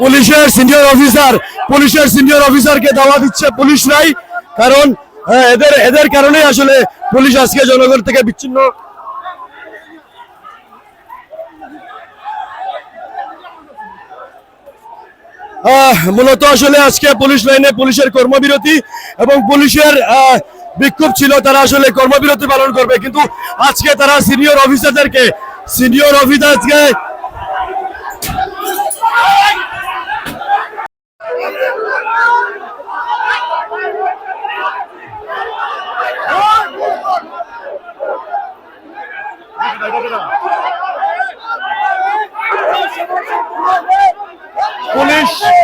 পুলিশের senior officer পুলিশের senior অফিসারকে দাওয়া দিচ্ছে পুলিশরাই কারণ হ্যাঁ, এদের এদের কারণেই আসলে পুলিশ আজকে জনগণ থেকে বিচ্ছিন্ন। মূলত আসলে আজকে পুলিশ লাইনে পুলিশের কর্মবিরতি এবং পুলিশের বিক্ষোভ ছিল তারা আসলে কর্মবিরতি পালন করবে। কিন্তু আজকে তারা সিনিয়র অফিসারদেরকে সিনিয়র অফিসারকে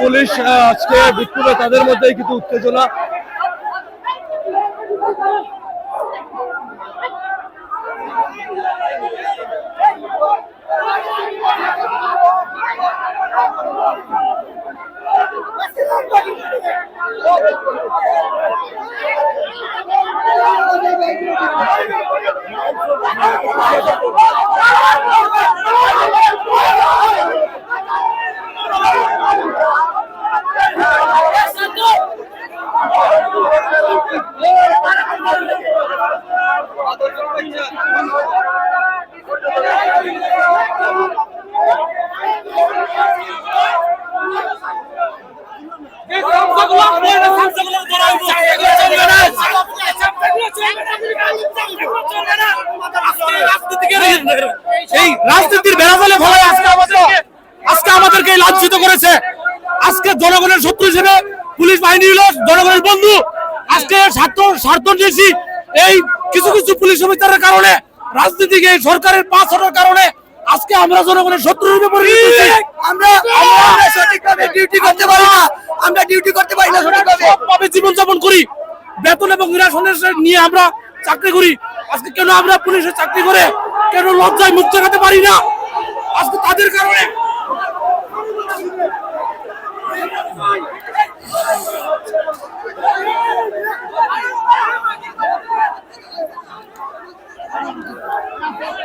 পুলিশ আজকে বিক্ষোভে তাদের মধ্যে কিন্তু উত্তেজনা। এই রাজনীতির বেড়াজালে ফলে আজকে আমাদেরকে আজকে আমাদেরকে লাঞ্ছিত করেছে। আজকে জনগণের শত্রু হিসেবে পুলিশ বাহিনী হলো জনগণের বন্ধু। আজকে স্বার্থ স্বার্থ এই কিছু কিছু পুলিশ অফিসারের কারণে রাজনীতিকে এই সরকারের পাঁচ হওয়ার কারণে আজকে আমরা জনগণের শত্রু রূপে পরিণত আমরা সঠিকভাবে ডিউটি করতে পারি না। আমরা ডিউটি করতে পারি না সঠিকভাবে। সবভাবে জীবনযাপন করি। বেতন এবং নিরাসনের নিয়ে আমরা চাকরি করি। আজকে কেন আমরা পুলিশের চাকরি করে কেন লজ্জায় মুখ দেখাতে পারি না? আজকে তাদের কারণে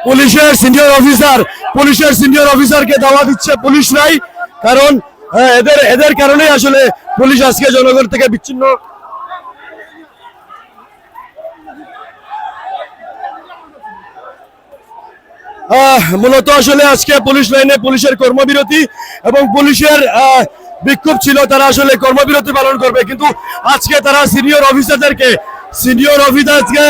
পুলিশের সিনিয়র অফিসার পুলিশের সিনিয়র অফিসারকে দাওয়া দিচ্ছে পুলিশ নাই। কারণ হ্যাঁ, এদের এদের কারণে আসলে পুলিশ আজকে জনগণ থেকে বিচ্ছিন্ন। মূলত আসলে আজকে পুলিশ লাইনে পুলিশের কর্মবিরতি এবং পুলিশের বিক্ষোভ ছিল তারা আসলে কর্মবিরতি পালন করবে। কিন্তু আজকে তারা সিনিয়র অফিসারদেরকে সিনিয়র অফিসারকে